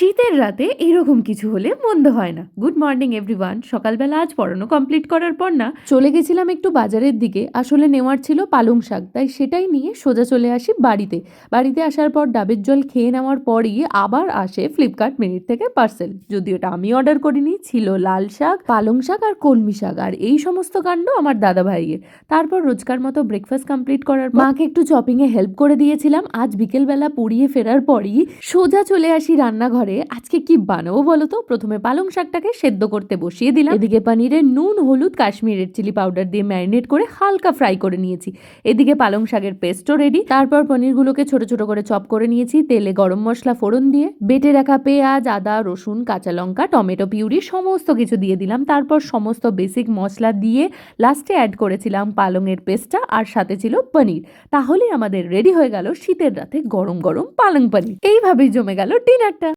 শীতের রাতে এরকম কিছু হলে মন্দ হয় না। গুড মর্নিং এভরিওয়ান সকালবেলা আজ পড়ানো কমপ্লিট করার পর না, চলে গেছিলাম একটু বাজারের দিকে। আসলে নেওয়ার ছিল পালং শাক, তাই সেটাই নিয়ে সোজা চলে আসি বাড়িতে। বাড়িতে আসার পর ডাবের জল খেয়ে নেওয়ার পরই আবার আসে ফ্লিপকার্ট মিনিট থেকে পার্সেল যদিও এটা আমি অর্ডার করিনি, ছিল লাল শাক, পালং শাক আর কলমি শাক। আর এই সমস্ত কাণ্ড আমার দাদা ভাইয়ের তারপর রোজকার মতো ব্রেকফাস্ট কমপ্লিট করার মাকে একটু চপিং এ হেল্প করে দিয়েছিলাম। আজ বিকেলবেলা পড়িয়ে ফেরার পরই সোজা চলে আসি রান্নাঘরে। আজকে কি বানাবো বলো তো প্রথমে পালং শাকটাকে সেদ্ধ করতে বসিয়ে দিলাম। এদিকে পানিরের নুন, হলুদ কাশ্মীরের চিলি পাউডার দিয়ে ম্যারিনেট করে হালকা ফ্রাই করে নিয়েছি। এদিকে পালং শাকের পেস্টও রেডি তারপর পনিরগুলোকে ছোট ছোট করে চপ করে নিয়েছি। তেলে গরম মশলা ফোড়ন দিয়ে বেটে রাখা পেঁয়াজ, আদা, রসুন, কাঁচা লঙ্কা, টমেটো, পিউরি সমস্ত কিছু দিয়ে দিলাম। তারপর সমস্ত বেসিক মশলা দিয়ে লাস্টে অ্যাড করেছিলাম পালংয়ের পেস্টটা আর সাথে ছিল পনির। তাহলে আমাদের রেডি হয়ে গেল শীতের রাতে গরম গরম পালং পনির। এইভাবেই জমে গেল ডিনারটা